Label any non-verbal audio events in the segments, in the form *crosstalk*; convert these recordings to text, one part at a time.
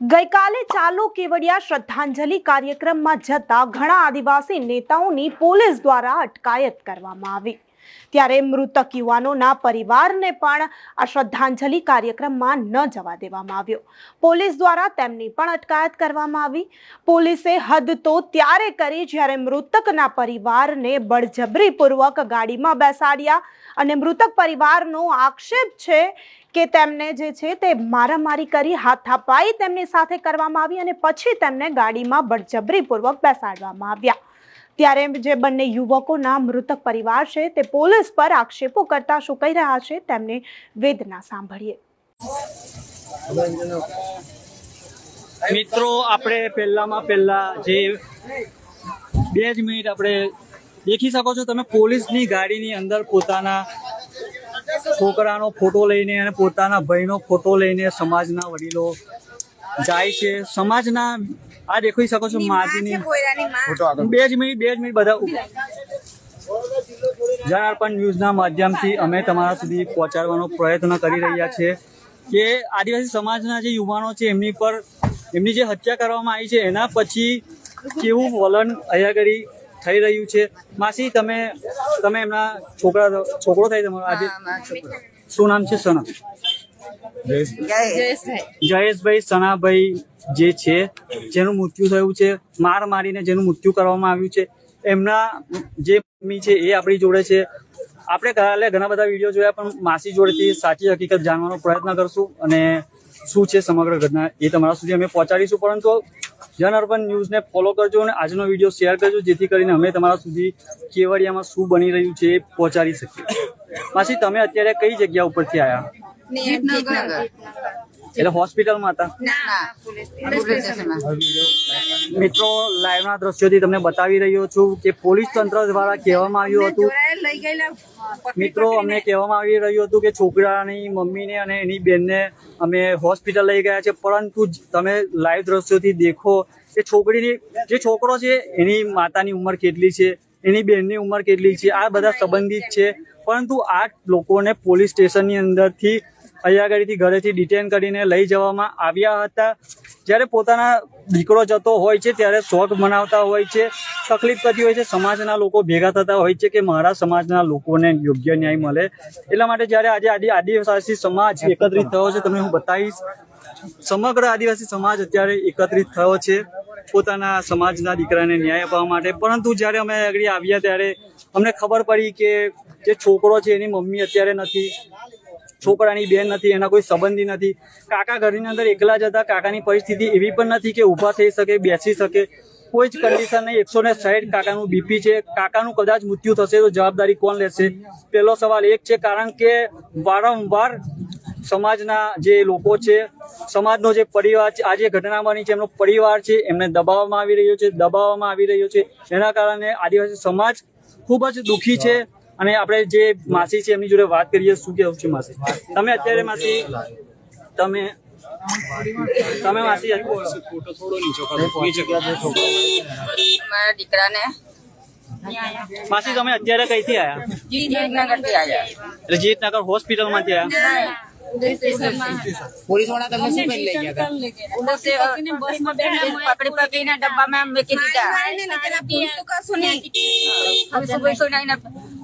ગઈકાલે ચાલો કેવડિયા શ્રદ્ધાંજલિ કાર્યક્રમમાં જતા ઘણા આદિવાસી નેતાઓની પોલીસ દ્વારા અટકાયત કરવામાં આવી. ત્યારે મૃતક યુવાનોના પરિવારને પણ આ શ્રદ્ધાંજલિ કાર્યક્રમમાં ન જવા દેવામાં આવ્યો. પોલીસ દ્વારા તેમની પણ અટકાયત કરવામાં આવી. પોલીસે હદ તો ત્યારે કરી જ્યારે મૃતકના પરિવારને બળજબરીપૂર્વક ગાડીમાં બેસાડ્યા અને મૃતક પરિવારનો આક્ષેપ છે કે તેમને જે છે તે મારામારી કરી હાથાપાઈ તેમની સાથે કરવામાં આવી અને પછી તેમને ગાડીમાં બળજબરીપૂર્વક બેસાડવામાં આવ્યા. ત્યારે જે બંને યુવકોના મૃતક પરિવાર છે તે પોલીસ પર આક્ષેપો કરતા શું કહી રહ્યા છે તેમની વેદના સાંભળીએ. મિત્રો, આપણે પહેલામાં પહેલા જે બે જ મિનિટ આપણે દેખી શકો છો. તમે પોલીસની ગાડીની અંદર પોતાના છોકરાનો ફોટો લઈને અને પોતાના ભાઈનો ફોટો લઈને સમાજના વડીલો જાય છે. સમાજના આ દેખી શકો છો માજીની. બે જ મિનિટ બે જ મિનિટ બધા જનાર્પણ ન્યૂઝના માધ્યમથી અમે તમારા સુધી પહોંચાડવાનો પ્રયત્ન કરી રહ્યા છીએ કે આદિવાસી સમાજના જે યુવાનો છે એમની પર એમની જે હત્યા કરવામાં આવી છે એના પછી કેવું વલણ અહીંયા આગળ થઈ રહ્યું છે. માસી તમે તમે એમના છોકરા છોકરો થાય તમારો? આજે શું નામ છે સના? જયેશભાઈ સનાભાઈ જે છે જેનું મૃત્યુ થયું છે માર મારીને જેનું મૃત્યુ કરવામાં આવ્યું છે. એમના જે મમ્મી છે એ આપણી જોડે છે. આપણે કાલે ઘણા બધા વીડિયો જોયા પણ માસી જોડેથી સાચી હકીકત જાણવાનો પ્રયત્ન કરશું અને શું છે સમગ્ર ઘટના એ તમારા સુધી અમે પહોંચાડીશું પરંતુ જન અર્બન ન્યૂઝને ફોલો કરજો અને આજનો વીડિયો શેર કરજો જેથી કરીને અમે તમારા સુધી કેવડિયામાં શું બની રહ્યું છે એ પહોંચાડી શકીએ. *laughs* માસી તમે અત્યારે કઈ જગ્યા ઉપરથી આવ્યા એટલે હોસ્પિટલમાં હતા? મિત્રો લાઈવના દ્રશ્યોથી તમને બતાવી રહ્યો છું કે પોલીસ તંત્ર દ્વારા કહેવામાં આવ્યું હતું મિત્રો અમને કહેવામાં આવી રહ્યું હતું કે છોકરાની મમ્મીને અને એની બેનને અમે હોસ્પિટલ લઈ ગયા છે પરંતુ જ તમે લાઈવ દ્રશ્યોથી દેખો કે છોકરીની જે છોકરો છે એની માતાની ઉંમર કેટલી છે એની બેનની ઉંમર કેટલી છે આ બધા સંબંધિત છે. પરંતુ આ લોકોને પોલીસ સ્ટેશનની અંદરથી અહીંયા ઘરેથી ડિટેન કરીને લઈ જવામાં આવ્યા હતા. જ્યારે પોતાના દીકરો જતો હોય છે, ત્યારે શોખ મનાવતા હોય છે. તકલીફ થતી હોય છે, સમાજના લોકો ભેગા થતા હોય છે કે મારા સમાજના લોકોને યોગ્ય ન્યાય મળે. એટલા માટે જ્યારે આજે આદિ, આદિવાસી સમાજ એકત્રિત થયો છે, તમને હું બતાવીશ. સમગ્ર આદિવાસી સમાજ અત્યારે એકત્રિત થયો છે પોતાના સમાજના દીકરાને ન્યાય અપાવવા માટે. પરંતુ જ્યારે અમે આગળ આવ્યા ત્યારે અમને ખબર પડી કે જે છોકરો છે, એની મમ્મી અત્યારે નથી. છોકરાની બેન નથી, એના કોઈ સંબંધી નથી. કાકા ઘરની અંદર એકલા જ હતા, કાકાની પરિસ્થિતિ એવી પણ નથી કે ઊભા થઈ શકે, બેસી શકે. કોઈ જ કન્ડિશન નહીં, એકસો ને સાઠ કાકાનું બીપી છે. કાકાનું કદાચ મૃત્યુ થશે તો જવાબદારી કોણ લેશે? પહેલો સવાલ એક છે, કારણ કે વારંવાર સમાજના જે લોકો છે, સમાજનો જે પરિવાર છે, આ જે ઘટના બની છે, એમનો પરિવાર છે, એમને દબાવવામાં આવી રહ્યો છે, દબાવવામાં આવી રહ્યો છે. એના કારણે આદિવાસી સમાજ ખૂબ જ દુઃખી છે. અને આપણે જે માસી છે એમની જોડે વાત કરીએ શું કેવું છે માસી? તમે અત્યારે માસી તમે તમે માસી મારા દીકરાને. માસી તમે અત્યારે કઈથી આયા? જીતનગરથી આવ્યા એટલે જીતનગર હોસ્પિટલમાંથી આયા? પોલીસવાળા તમને શું કરી લઈ ગયા હતા? પકડી પકડીને ડબ્બામાં મૂકી દીધા. પૈસો પૈસો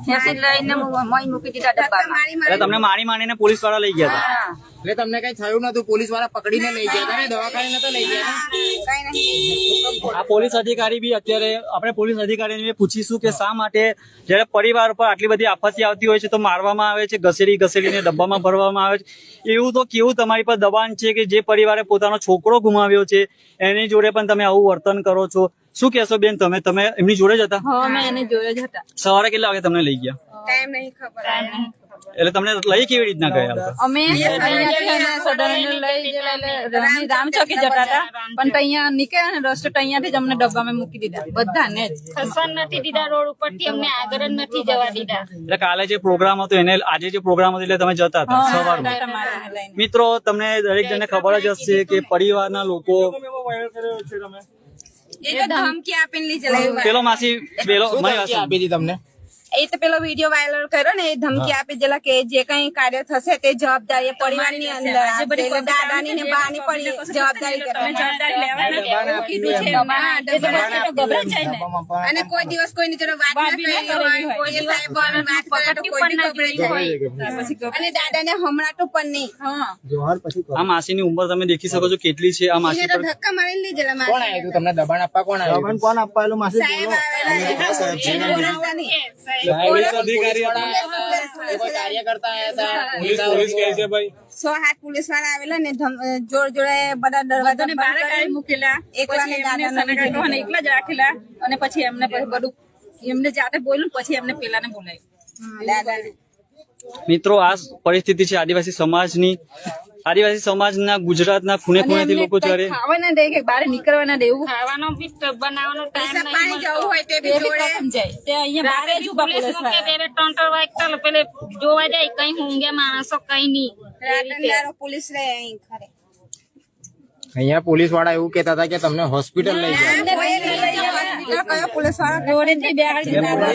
લઈને લઈને મોઈ મૂકી દીધા ડબ્બામાં. એટલે તમને મારી માનીને પોલીસવાળા લઈ ગયા હતા? એટલે તમને કઈ થયું નતું? પોલીસવાળા પકડીને લઈ ગયા હતા ને? દવાખાને નતા લઈ ગયા હતા? કઈ નહીં. આ પોલીસ અધિકારી બી અત્યારે આપણે પોલીસ અધિકારીને પૂછીશું કે શા માટે જયારે પરિવાર પર આટલી બધી આફતી આવતી હોય છે તો મારવામાં આવે છે ઘસેડી ઘસેડીને ડબ્બામાં ભરવામાં આવે છે? એવું તો કેવું તમારી પર દબાણ છે કે જે પરિવારે પોતાનો છોકરો ગુમાવ્યો છે? એની જોડે પણ તમે આવું વર્તન કરો છો? શું કહેશો બેન તમે? તમે એમની જોડે જ હતા? હા અમે એને જોડે જ હતા. સવારે કેટલા વાગે તમને લઈ ગયા? ટાઈમ નહીં ખબર. એટલે તમને લઈ કેવી રીતના ગયા અમે અહીંયાથી એને સદનને લઈ ગયેલા એટલે રામચોકી જતા હતા. પણ ત્યાં નીકળ્યા ને રસ્તો અહીંયાથી જ અમને ડબ્બામાં મૂકી દીધા. બધાને જ. ખસવા નથી દીધા રોડ ઉપરથી અમને આગળ નથી જવા દીધા. એટલે કાલે જે પ્રોગ્રામ હતો એને આજે જે પ્રોગ્રામ હતો એટલે તમે જતા હતા સવારમાં. મિત્રો તમને દરેક જણને ખબર જ હશે કે પરિવારના લોકો એ તો ધમકી આપીને લઈ ચલાવી પેલો માસી પેલો મારી વાત આપી હતી તમને? એ તો પેલો વીડિયો વાયરલ કર્યો ને એ ધમકી આપી દેલા કે જે કઈ કાર્ય થશે તે જવાબદારી પરિવાર પરિવારની અંદર દાદાની ને બાની પડી જવાબદારી ને. અને કોઈ દિવસ કોઈની જોડે વાત ના કરી હોય. કોઈ સાહેબ વાત કરે તો કોઈ ગભરાઈ જાય. અને દાદાને હમણાં તો પણ નહીં. હા. આ માસીની ઉંમર તમે દેખી શકો છો કેટલી છે. આ માસી પર ધક્કા મારી લીધેલા કોણ આવ્યું તમને દબાણ આપવા કોણ આવ્યું કોણ આપવા માસી સાહેબ પોલીસ અધિકારી સો હાથ વાળા આવેલા ને જોર જોડે બધા દરવાજા ને બહાર કાઢી મૂકેલા. એકલા ને ને એકલા જ રાખેલા અને પછી એમને બધું એમને જાતે બોલ્યું પછી એમને પેલાને બોલાવ્યું. દાદાને મિત્રો આ પરિસ્થિતિ છે આદિવાસી સમાજની. આદિવાસી સમાજના ગુજરાતના ખૂણે ખૂણેથી લોકો જ્યારે ખાવા ના દે કે બહાર નીકળવાના દે એવું? ખાવાનો બી બનાવવાનો ટાઈમ નહીં જવું હોય તે બી જોડે. સમજાય તે અહીંયા બારે જ ઊભા પોલીસ કે. ત્યારે ત્રણ ત્રણ પેલે જોવા જાય કઈ હુંગે માણસો કઈ નહીં. રાતનદારો પોલીસ રે અહીં ખરે અહીંયા પોલીસવાળા એવું કહેતા હતા કે તમને હોસ્પિટલ લઈ જાય કયો પોલીસવાળા જોડેથી બેહાડી દીધા.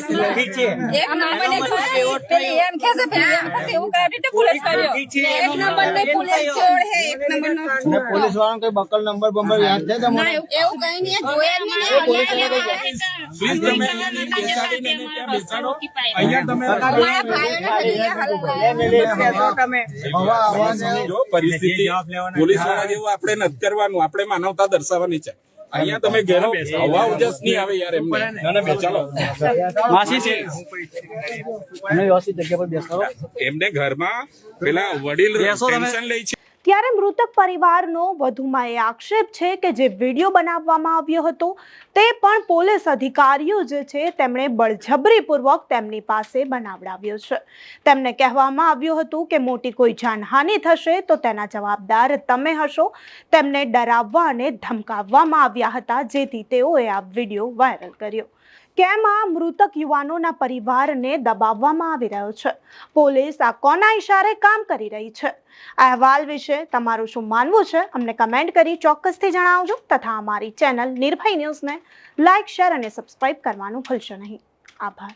એક મને ખબર, પેલી એમ કહે છે, પેલી એમ કહે એવું કરાવી તે પોલીસ કર્યો. એક નંબરની પોલીસ ચોર હે એક નંબર નો પોલીસ વાળાનો કઈ બકલ નંબર બંબર યાદ છે તમને? એવું કઈ નહીં જોયા જ પોલીસવાળા જેવું આપણે નથી કરવાનું આપણે માનવતા દર્શાવવાની છે. અહીંયા તમે ઘેરો હવા ઉજાસ નહીં આવે યાર એમને. ચાલો. માસી છે. અમને વ્યવસ્થિત જગ્યા પર બેસાડો. એમને ઘરમાં પેલા વડીલ ટેન્શન લે છે. ત્યારે મૃતક પરિવારનો વધુમાં એ આક્ષેપ છે કે જે વીડિયો બનાવવામાં આવ્યો હતો, તે પણ પોલીસ અધિકારીઓ જે છે તેમણે બળજબરીપૂર્વક તેમની પાસે બનાવડાવ્યો છે. તેમને કહેવામાં આવ્યું હતું કે મોટી કોઈ જાનહાનિ થશે તો તેના જવાબદાર તમે હશો. તેમને ડરાવવા અને ધમકાવવામાં આવ્યા હતા, જેથી તેઓએ આ વીડિયો વાયરલ કર્યો. કેમ આ મૃતક યુવાનોના પરિવારને દબાવવામાં આવી રહ્યો છે? પોલીસ આ કોના ઇશારે કામ કરી રહી છે? અહેવાલ વિશે તમારું શું માનવું છે? અમને કમેન્ટ કરી ચોક્કસથી જણાવજો તથા અમારી ચેનલ નિર્ભય ન્યૂઝને લાઇક શેર અને સબસ્ક્રાઇબ કરવાનું ભૂલશો નહીં. આભાર.